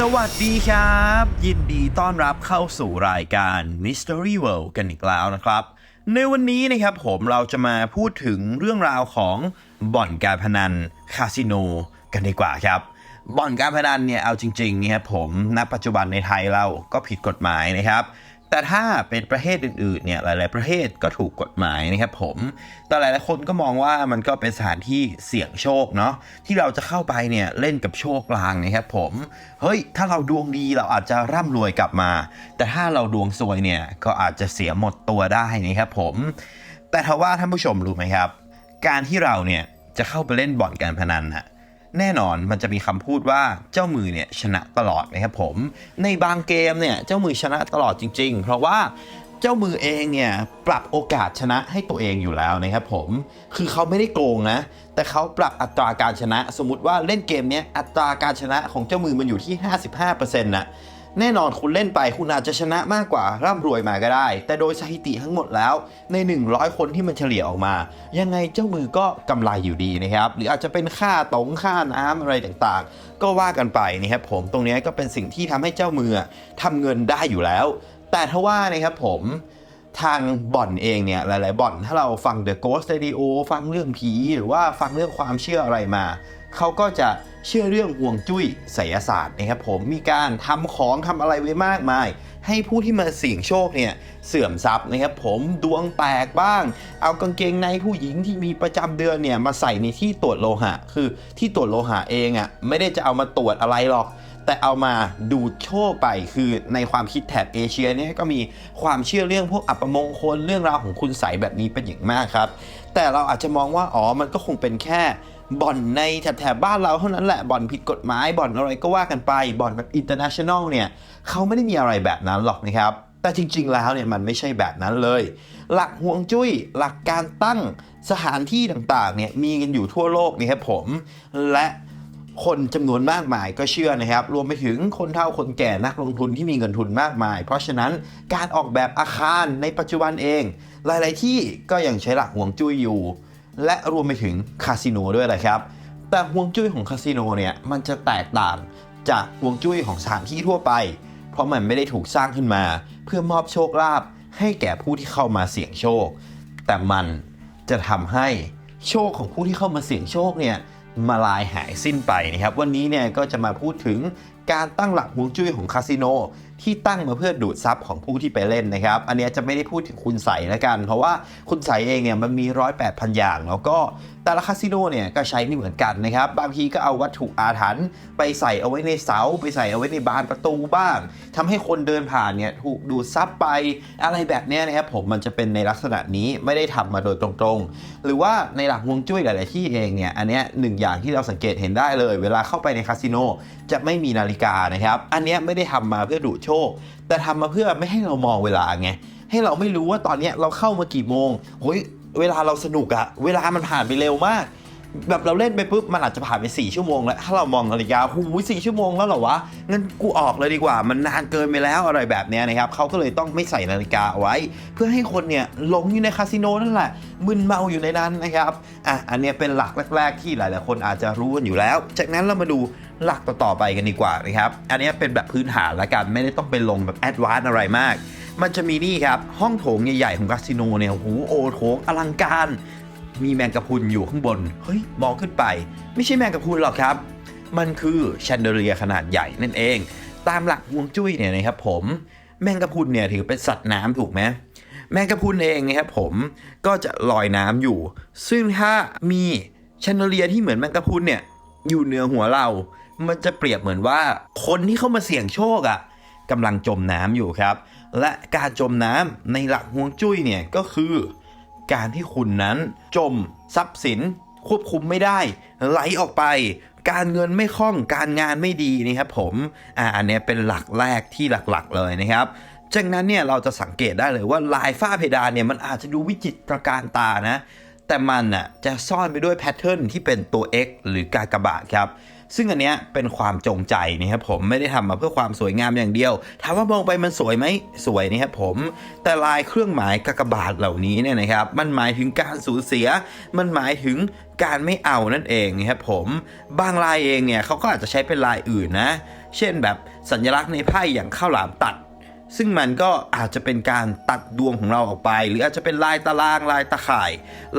สวัสดีครับ ยินดีต้อนรับเข้าสู่รายการ Mystery World กันอีกแล้วนะครับ ในวันนี้นะครับผมเราจะมาพูดถึงเรื่องราวของบ่อนการพนันคาสิโนกันดีกว่าครับ บ่อนการพนันเนี่ยเอาจริงๆเนี่ยผมณปัจจุบันในไทยเราก็ผิดกฎหมายนะครับ แต่ถ้าเป็นประเทศอื่นๆเนี่ยหลาย ๆ ประเทศก็ถูกกฎหมายนะครับผมแต่หลายๆคนก็มองว่ามันก็เป็นสถานที่เสี่ยงโชคเนาะที่เราจะเข้าไปเนี่ยเล่นกับโชคลางนะครับผมเฮ้ยถ้าเราดวงดีเราอาจจะร่ำรวยกลับมา แต่ถ้าเราดวงซวยเนี่ยก็อาจจะเสียหมดตัวได้นะครับผมแต่ทว่าท่านผู้ชมรู้ไหมครับ การที่เราเนี่ยจะเข้าไปเล่นบ่อนการพนันฮะ แน่นอนมันจะมีคำพูดว่าเจ้ามือเนี่ยชนะตลอดนะครับผมในบางเกมเนี่ยเจ้ามือชนะตลอดจริง ๆ เพราะว่าเจ้ามือเองเนี่ยปรับโอกาสชนะให้ตัวเองอยู่แล้วนะครับผมคือเขาไม่ได้โกงนะ แต่เขาปรับอัตราการชนะ สมมติว่าเล่นเกมเนี้ยอัตราการชนะของเจ้ามือมันอยู่ที่ 55%นะ แน่นอนคุณเล่นไปคุณอาจจะชนะมากกว่าร่ำรวยมาก็ได้ แต่โดยสถิติทั้งหมดแล้วใน 100 คนที่มันเฉลี่ยออกมา ยังไงเจ้ามือก็กำไรอยู่ดีนะครับ หรืออาจจะเป็นค่าตรงค่าน้ำอะไรต่างๆ ก็ว่ากันไปนะครับผมตรงนี้ก็เป็นสิ่งที่ทำให้เจ้ามือทำเงินได้อยู่แล้ว แต่ถ้าว่านะครับผมทางบ่อนเองเนี่ยหลาย ๆ บ่อนถ้าเราฟัง The Ghost Radio ฟังเรื่องผี หรือว่าฟังเรื่องความเชื่ออะไรมา เขาก็จะ เชื่อเรื่องห่วงจุ้ยไสยศาสตร์นะครับผมมีการทำของทำอะไรไว้มากมาย ให้ผู้ที่มาเสี่ยงโชคเนี่ยเสื่อมทรัพย์นะครับผมดวงแตกบ้าง เอากางเกงในผู้หญิงที่มีประจำเดือนเนี่ยมาใส่ในที่ตรวจโลหะ คือที่ตรวจโลหะเองอะ่ะไม่ได้จะเอามาตรวจอะไรหรอกแต่เอามาดูดโชคไปคือในความคิดแถบเอเชียเนี่ยก็มีความเชื่อเรื่องพวกอัปมงคลเรื่องราวของคุณใสยแบบนี้เป็นอย่างมากครับ แต่เราอาจจะมองว่าอ๋อมันก็คงเป็นแค่ บ่อนในแถบๆบ้านเราเท่านั้นแหละบ่อนผิดกฎหมายบ่อนอะไรก็ว่ากันไปบ่อนแบบอินเตอร์เนชั่นแนลเนี่ยเขาไม่ได้มีอะไรแบบนั้นหรอกนะครับ แต่จริง ๆ แล้วเนี่ยมันไม่ใช่แบบนั้นเลย หลักห่วงจุ้ยหลักการตั้งสถานที่ต่างๆเนี่ยมีกันอยู่ทั่วโลกนี่ครับผม และคนจำนวนมากมายก็เชื่อนะครับ รวมไปถึงคนเฒ่าคนแก่นักลงทุนที่มีเงินทุนมากมาย เพราะฉะนั้นการออกแบบอาคารในปัจจุบันเอง หลาย ๆ ที่ก็ยังใช้หลักห่วงจุ้ยอยู่ และรวมไปถึงคาสิโนด้วยแหละครับ แต่ห่วงจุ้ยของคาสิโนเนี่ยมันจะแตกต่างจากห่วงจุ้ยของสถานที่ทั่วไป เพราะมันไม่ได้ถูกสร้างขึ้นมา เพื่อมอบโชคลาภให้แก่ผู้ที่เข้ามาเสี่ยงโชค แต่มันจะทำให้โชคของผู้ที่เข้ามาเสี่ยงโชคเนี่ยมาลายหายสิ้นไปนะครับ วันนี้เนี่ยก็จะมาพูดถึงการตั้งหลักฮวงจุ้ยของคาสิโนที่ตั้งมาเพื่อดูดซับของผู้ที่ไปเล่นนะครับ อันนี้จะไม่ได้พูดถึงคุณใสแล้วกัน เพราะว่าคุณใสเองเนี่ยมันมีร้อยแปดพันอย่าง แล้วก็แต่ละคาสิโนเนี่ยก็ใช้ไม่เหมือนกันนะครับ บางทีก็เอาวัตถุอาถรรพ์ไปใส่เอาไว้ในเสา ไปใส่เอาไว้ในบานประตูบ้างทำให้คนเดินผ่านเนี่ยถูกดูดซับไปอะไรแบบเนี้ยนะครับผมมันจะเป็นในลักษณะนี้ไม่ได้ทำมาโดยตรงๆ หรือว่าในหลักฮวงจุ้ยหลาย ๆ ที่เองเนี่ยอันนี้หนึ่งอย่างที่เราสังเกตเห็นได้เลย เวลาเข้าไปในคาสิโนจะไม่มีนาฬิกานะครับอันนี้ไม่ได้ทำมาเพื่อดูดโชค แต่ทำมาเพื่อไม่ให้เรามองเวลาไง ให้เราไม่รู้ว่าตอนนี้เราเข้ามากี่โมงโอ้ยเวลาเราสนุกอะเวลามันผ่านไปเร็วมาก แบบเราเล่นไปปุ๊บมันอาจจะผ่านไป 4 ชั่วโมงแล้ว ถ้าเรามองนาฬิกาหูสี่ชั่วโมงแล้วเหรอวะงั้นกูออกเลยดีกว่า มันนานเกินไปแล้วอะไรแบบนี้นะครับเขาก็เลยต้องไม่ใส่นาฬิกาไว้ เพื่อให้คนเนี่ยหลงอยู่ในคาสิโนนั่นแหละมึนเมาอยู่ในนั้นนะครับอะอันนี้เป็นหลักแรก ๆ ที่หลาย ๆ คนอาจจะรู้กันอยู่แล้ว จากนั้นเรามาดู หลักต่อๆไปกันดีกว่านะครับ อันนี้เป็นแบบพื้นฐานละกันไม่ได้ต้องไปลงแบบแอดวานซ์อะไรมาก มันจะมีนี่ครับ ห้องโถงใหญ่ๆของคาสิโนเนี่ยโอ้โหโอโถงอลังการ มีแมงกะพรุนอยู่ข้างบน เฮ้ยมองขึ้นไป ไม่ใช่แมงกะพรุนหรอกครับ มันคือแชนเดเลียขนาดใหญ่นั่นเอง ตามหลักฮวงจุ้ยเนี่ยนะครับผมแมงกะพรุนเนี่ยถือเป็นสัตว์น้ำถูกไหมแมงกะพรุนเองนะครับผมก็จะลอยน้ำอยู่ ซึ่งถ้ามีแชนเดเลียที่เหมือนแมงกะพรุนเนี่ยอยู่เหนือหัวเรา มันจะเปรียบเหมือนว่าคนที่เข้ามาเสี่ยงโชคอะ่ะกำลังจมน้ำอยู่ครับ และการจมน้ำในหลักฮวงจุ้ยเนี่ยก็คือ การที่คุณนั้นจมทรัพย์สินควบคุมไม่ได้ ไหลออกไป การเงินไม่คล่องการงานไม่ดีนะครับผมอ่าอันนี้เป็นหลักแรกที่หลักๆเลยนะครับจากนั้นเนี่ยเราจะสังเกตได้เลยว่าลายฝ้าเพดานเนี่ยมันอาจจะดูวิจิตรการตานะ แต่มันน่ะจะซ่อนไปด้วยแพทเทิร์นที่เป็นตัว X หรือกากบาทครับ ซึ่งอันเนี้ยเป็นความจงใจนะครับผมไม่ได้ทำมาเพื่อความสวยงามอย่างเดียวถามว่ามองไปมันสวยไหมสวยนะครับผมแต่ลายเครื่องหมายกากบาทเหล่านี้เนี่ยนะครับมันหมายถึงการสูญเสีย มันหมายถึงการไม่เอานั่นเองนะครับผมบางลายเองเนี่ยเขาก็อาจจะใช้เป็นลายอื่นนะ เช่นแบบสัญลักษณ์ในไพ่อย่างข้าวหลามตัด ซึ่งมันก็อาจจะเป็นการตัดดวงของเราออกไป หรืออาจจะเป็นลายตารางลายตะข่าย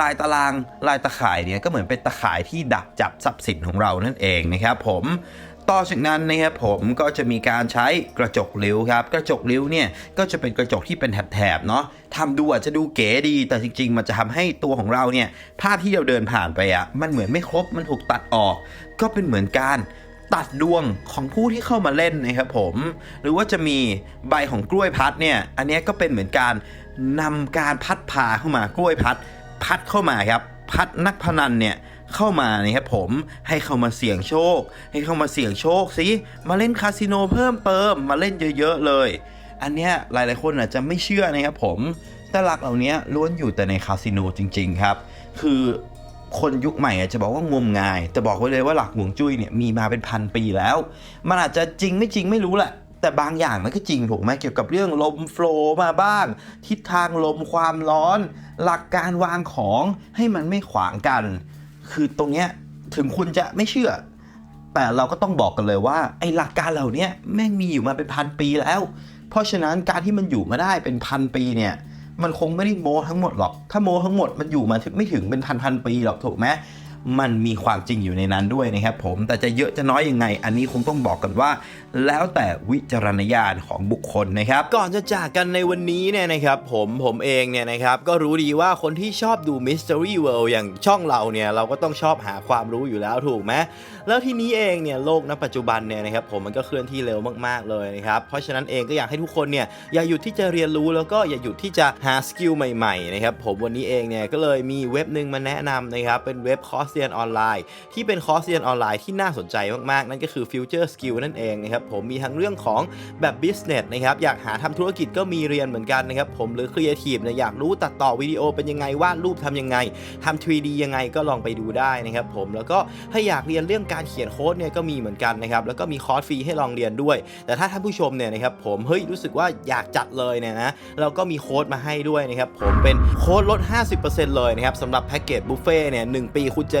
ลายตารางลายตะข่ายเนี่ยก็เหมือนเป็นตะข่ายที่ดักจับทรัพย์สินของเรานั่นเองนะครับผมต่อจากนั้นนะครับผมก็จะมีการใช้กระจกริ้วครับกระจกริ้วเนี่ยก็จะเป็นกระจกที่เป็นแถบๆเนาะทำดูอาจจะดูเก๋ดี แต่จริง ๆ มันจะทำให้ตัวของเราเนี่ยภาพที่เราเดินผ่านไปอะ่ะมันเหมือนไม่ครบมันถูกตัดออก ก็เป็นเหมือนการ ตัดดวงของผู้ที่เข้ามาเล่นนะครับผม หรือว่าจะมีใบของกล้วยพัดเนี่ยอันนี้ก็เป็นเหมือนการนำการพัดพาเข้ามากล้วยพัด พัดเข้ามาครับพัดนักพนันเนี่ยเข้ามานะครับผมให้เข้ามาเสี่ยงโชค ให้เข้ามาเสี่ยงโชคสิมาเล่นคาสิโนเพิ่มเติมมาเล่นเยอะๆเลย อันเนี้ยหลายๆคนอาจจะไม่เชื่อนะครับผมแต่หลักเหล่านี้ล้วนอยู่แต่ในคาสิโนจริง ๆ ครับ คือ คนยุคใหม่อาจจะบอกว่างมงาย แต่บอกไว้เลยว่าหลักห่วงจุ้ยเนี่ยมีมาเป็นพันปีแล้ว มันอาจจะจริงไม่จริงไม่รู้แหละ แต่บางอย่างมันก็จริงถูกไหมเกี่ยวกับเรื่องลมโฟล์มาบ้าง ทิศทางลมความร้อน หลักการวางของให้มันไม่ขวางกัน คือตรงเนี้ยถึงคุณจะไม่เชื่อ แต่เราก็ต้องบอกกันเลยว่าไอ้หลักการเหล่านี้แม่งมีอยู่มาเป็นพันปีแล้ว เพราะฉะนั้นการที่มันอยู่มาได้เป็นพันปีเนี่ย มันคงไม่ได้โม้ทั้งหมดหรอก ถ้าโม้ทั้งหมดมันอยู่มาไม่ถึงเป็นพันพันปีหรอกถูกไหม มันมีความจริงอยู่ในนั้นด้วยนะครับผมแต่จะเยอะจะน้อยยังไง อันนี้คงต้องบอกกันว่า แล้วแต่วิจารณญาณของบุคคลนะครับ ก่อนจะจากกันในวันนี้เนี่ยนะครับผมผมเองเนี่ยนะครับก็รู้ดีว่าคนที่ชอบดู Mystery World อย่างช่องเราเนี่ยเราก็ต้องชอบหาความรู้อยู่แล้วถูกไหมแล้วทีนี้เองเนี่ยโลกณปัจจุบันเนี่ยนะครับผมมันก็เคลื่อนที่เร็วมากๆเลยนะครับเพราะฉะนั้นเองก็อยากให้ทุกคนเนี่ยอย่าหยุดที่จะเรียนรู้แล้วก็อย่าหยุดที่จะหาสกิลใหม่ๆนะครับผมวันนี้เองเนี่ยก็เลยมีเว็บหนึ่งมาแนะนำนะครับเป็นเว็บคอร์สเรียนออนไลน์ ที่เป็นคอร์สเรียนออนไลน์ที่น่าสนใจมากๆ นั่นก็คือ Future Skill นั่นเองนะครับผมมีทั้งเรื่องของแบบ Business นะครับอยากหาทำธุรกิจก็มีเรียนเหมือนกันนะครับผมหรือ Creative เนี่ยอยากรู้ตัดต่อวิดีโอเป็นยังไงวาดรูปทำยังไงทำ 3D ยังไงก็ลองไปดูได้นะครับผมแล้วก็ถ้าอยากเรียนเรื่องการเขียนโค้ดเนี่ยก็มีเหมือนกันนะครับแล้วก็มีคอร์สฟรีให้ลองเรียนด้วย แต่ถ้าท่านผู้ชมเนี่ยนะครับผมเฮ้ยรู้สึกว่าอยากจัดเลยเนี่ยนะเราก็มีโค้ดมาให้ด้วยนะครับผมเป็นโค้ดลด 50%เลยนะครับสำหรับแพ็กเกจบุฟเฟ่เนี่ยหปีคุณจะ